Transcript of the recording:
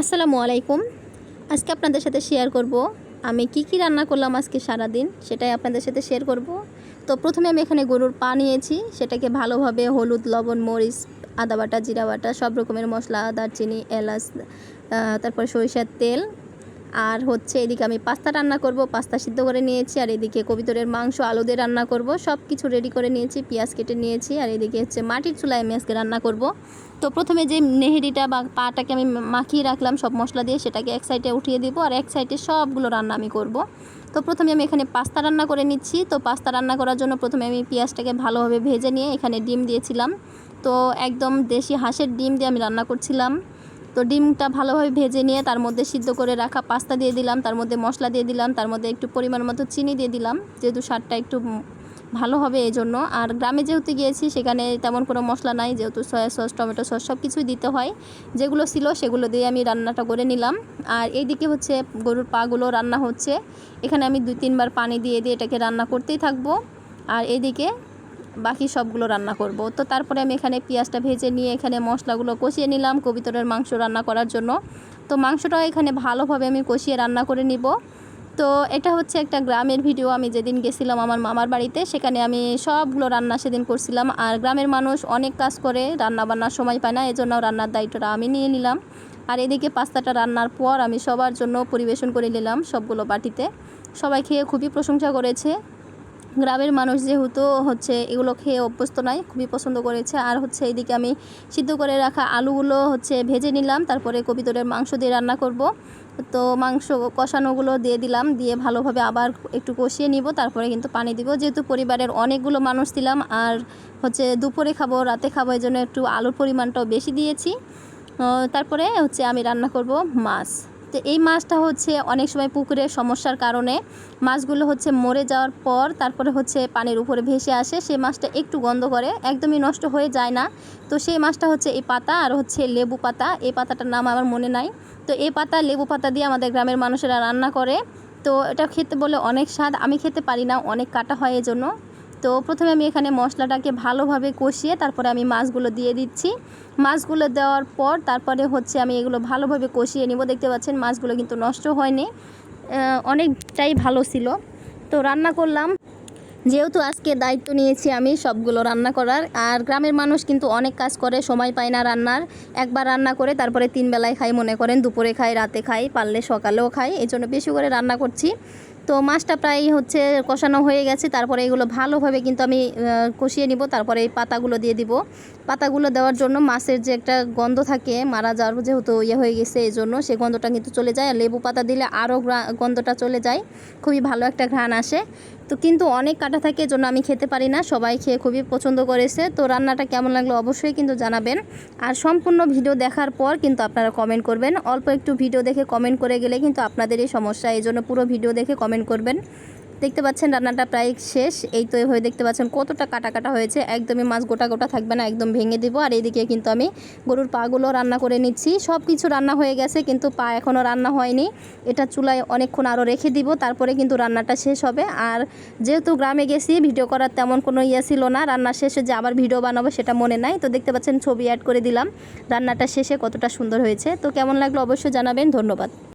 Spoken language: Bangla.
আসসালামু আলাইকুম। আজকে আপনাদের সাথে শেয়ার করব আমি কি কি রান্না করলাম আজকে সারাদিন, সেটাই আপনাদের সাথে শেয়ার করব। তো প্রথমে আমি এখানে গরুর পা নিয়েছি, সেটাকে ভালোভাবে হলুদ, লবণ, মরিচ, আদা বাটা, জিরা বাটা, সব রকমের মশলা, দারচিনি, এলাচ তারপর সরিষার তেল আর হচ্ছে এদিকে আমি পাস্তা রান্না করব, পাস্তা সিদ্ধ করে নিয়েছি, আর এদিকে কবিতরের মাংস, আলু দিয়ে রান্না করব। সব কিছু রেডি করে নিয়েছি, পেঁয়াজ কেটে নিয়েছি, আর এদিকে হচ্ছে মাটির চুলায় আমি আজকে রান্না করব। তো প্রথমে যে নেহেরিটা বা পাটাকে আমি মাখিয়ে রাখলাম, সব মশলা দিয়ে সেটাকে এক সাইডে উঠিয়ে দিব, আর এক সাইডে সবগুলো রান্না আমি করব। তো প্রথমে আমি এখানে পাস্তা রান্না করে নিচ্ছি। তো পাস্তা রান্না করার জন্য প্রথমে আমি পেঁয়াজটাকে ভালোভাবে ভেজে নিয়ে এখানে ডিম দিয়েছিলাম। তো একদম দেশি হাঁসের ডিম দিয়ে আমি রান্না করছিলাম। তো ডিমটা ভালোভাবে ভেজে নিয়ে তার মধ্যে সিদ্ধ করে রাখা পাস্তা দিয়ে দিলাম, তার মধ্যে মশলা দিয়ে দিলাম, তার মধ্যে একটু পরিমাণ মতো চিনি দিয়ে দিলাম, যেহেতু স্বাদটা একটু ভালো হবে এই জন্য আর গ্রামে যেহেতু গিয়েছি, সেখানে তেমন কোনো মশলা নাই, যেহেতু সয়া সস, টমেটো সস সব কিছুই দিতে হয়। যেগুলো ছিল সেগুলো দিয়ে আমি রান্নাটা করে নিলাম। আর এইদিকে হচ্ছে গরুর পাগুলো রান্না হচ্ছে। এখানে আমি দুই তিনবার পানি দিয়ে দিয়ে এটাকে রান্না করতেই থাকব। আর এইদিকে বাকি সবগুলো রান্না করব। তো তারপরে আমি এখানে পেঁয়াজটা ভেজে নিয়ে এখানে মশলাগুলো কষিয়ে নিলাম কবিতরের মাংস রান্না করার জন্য। তো মাংসটাও এখানে ভালোভাবে আমি কষিয়ে রান্না করে নিব। তো এটা হচ্ছে একটা গ্রামের ভিডিও, আমি যেদিন গেছিলাম আমার মামার বাড়িতে, সেখানে আমি সবগুলো রান্না সেদিন করছিলাম। আর গ্রামের মানুষ অনেক কাজ করে রান্না বান্নার সময় পায় না এজন্য রান্নার দায়িত্বটা আমি নিয়ে নিলাম। আর এদিকে পাস্তাটা রান্নার পর আমি সবার জন্য পরিবেশন করে নিলাম সবগুলো বাটিতে। সবাই খেয়ে খুবই প্রশংসা করেছে। গ্রামের মানুষ যেহেতু হচ্ছে এগুলো খেয়ে অভ্যস্ত নয়, খুবই পছন্দ করেছে। আর হচ্ছে এইদিকে আমি সিদ্ধ করে রাখা আলুগুলো হচ্ছে ভেজে নিলাম, তারপরে কবিতরের মাংস দিয়ে রান্না করব। তো মাংস কষানোগুলো দিয়ে দিলাম, দিয়ে ভালোভাবে আবার একটু কষিয়ে নিব, তারপরে কিন্তু পানি দিব। যেহেতু পরিবারের অনেকগুলো মানুষ দিলাম, আর হচ্ছে দুপুরে খাব, রাতে খাব এই জন্য একটু আলুর পরিমাণটাও বেশি দিয়েছি। তারপরে হচ্ছে আমি রান্না করব মাছ। তো এই মাছটা হচ্ছে অনেক সময় পুকুরের সমস্যার কারণে মাছগুলো হচ্ছে মরে যাওয়ার পর তারপরে হচ্ছে পানির উপরে ভেসে আসে সেই মাছটা একটু গন্ধ করে, একদমই নষ্ট হয়ে যায় না। তো সেই মাছটা হচ্ছে এই পাতা আর হচ্ছে লেবু পাতা, এই পাতাটার নাম আমার মনে নাই। তো এই পাতা, লেবু পাতা দিয়ে আমাদের গ্রামের মানুষেরা রান্না করে। তো এটা খেতে বলে অনেক স্বাদ, আমি খেতে পারি না, অনেক কাটা হয় এজন্য। তো প্রথমে আমি এখানে মশলাটাকে ভালোভাবে কষিয়ে তারপরে আমি মাছগুলো দিয়ে দিচ্ছি। মাছগুলো দেওয়ার পর তারপরে হচ্ছে আমি এগুলো ভালোভাবে কষিয়ে নিব। দেখতে পাচ্ছেন মাছগুলো কিন্তু নষ্ট হয়নি। অনেকটাই ভালো ছিল। তো রান্না করলাম। যেহেতু আজকে দায়িত্ব নিয়েছি আমি সবগুলো রান্না করার। আর গ্রামের মানুষ কিন্তু অনেক কাজ করে, সময় পায় না রান্নার। একবার রান্না করে তারপরে তিন বেলায় খাই, মনে করেন দুপুরে খাই, রাতে খাই, পারলে সকালেও খাই। এই জন্য বেশি করে রান্না করছি। তো মাছটা প্রায় হচ্ছে কষানো হয়ে গেছে, তারপরে এগুলো ভালোভাবে কিন্তু আমি কষিয়ে নিব, তারপরে এই পাতাগুলো দিয়ে দিব। পাতাগুলো দেওয়ার জন্য মাছের যে একটা গন্ধ থাকে, মারা যাওয়ার যেহেতু ইয়ে হয়ে গেছে, এই জন্য সেই গন্ধটা কিন্তু চলে যায়। আর লেবু পাতা দিলে আরও গন্ধটা চলে যায়। খুবই ভালো একটা ঘ্রাণ আসে। তো কিন্তু অনেক কাটা থাকে, এজন্য আমি খেতে পারি না। সবাই খেয়ে খুবই পছন্দ করেছে। তো রান্নাটা কেমন লাগল অবশ্যই কিন্তু জানাবেন। আর সম্পূর্ণ ভিডিও দেখার পর কিন্তু আপনারা কমেন্ট করবেন। অল্প একটু ভিডিও দেখে কমেন্ট করে গেলে কিন্তু আপনাদের এই সমস্যা। এই জন্য পুরো ভিডিও দেখে কমেন্ট করবেন। দেখতে পাচ্ছেন রান্নাটা প্রায় শেষ। এই তো হয়ে দেখতে পাচ্ছেন কতটা কাটা কাটা হয়েছে। একদমই মাছ গোটা গোটা থাকবে না, একদম ভেঙে দিব। আর এইদিকে কিন্তু আমি গরুর পাগুলো রান্না করে নিচ্ছি। সব কিছু রান্না হয়ে গেছে, কিন্তু পা এখনও রান্না হয়নি। এটা চুলায় অনেকক্ষণ আরও রেখে দিব, তারপরে কিন্তু রান্নাটা শেষ হবে। আর যেহেতু গ্রামে গেছি, ভিডিও করার তেমন কোনো ইয়ে ছিল না। রান্না শেষে যে আবার ভিডিও বানাবো সেটা মনে নাই। তো দেখতে পাচ্ছেন ছবি অ্যাড করে দিলাম। রান্নাটা শেষে কতটা সুন্দর হয়েছে। তো কেমন লাগল অবশ্যই জানাবেন। ধন্যবাদ।